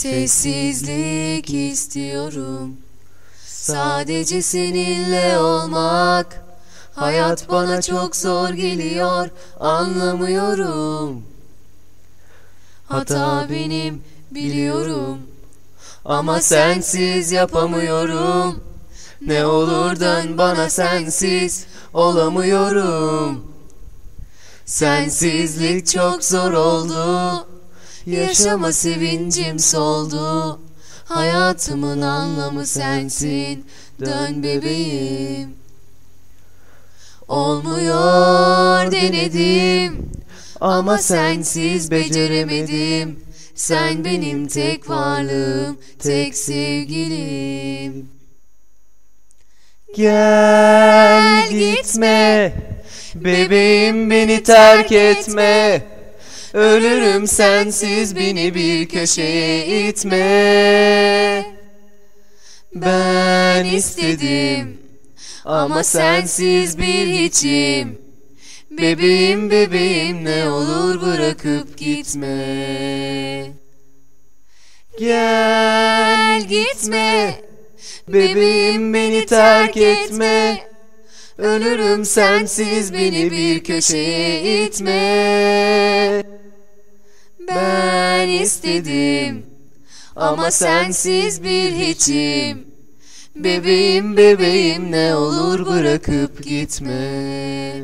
Sessizlik istiyorum. Sadece seninle olmak Hayat bana çok zor geliyor Anlamıyorum. Hata benim biliyorum. Ama sensiz yapamıyorum. Ne olur dön bana sensiz Olamıyorum. Sensizlik çok zor oldu Yaşama sevincim soldu. Hayatımın anlamı sensin. Dön bebeğim. Olmuyor denedim. Ama sensiz beceremedim. Sen benim tek varlığım Tek sevgilim. Gel gitme. Bebeğim beni terk etme Ölürüm sensiz beni bir köşeye itme. Ben istedim Ama sensiz bir hiçim. Bebeğim bebeğim ne olur bırakıp gitme. Gel gitme. Bebeğim beni terk etme. Ölürüm sensiz beni bir köşeye itme Ben istedim. Ama sensiz bir hiçim. Bebeğim bebeğim ne olur bırakıp gitme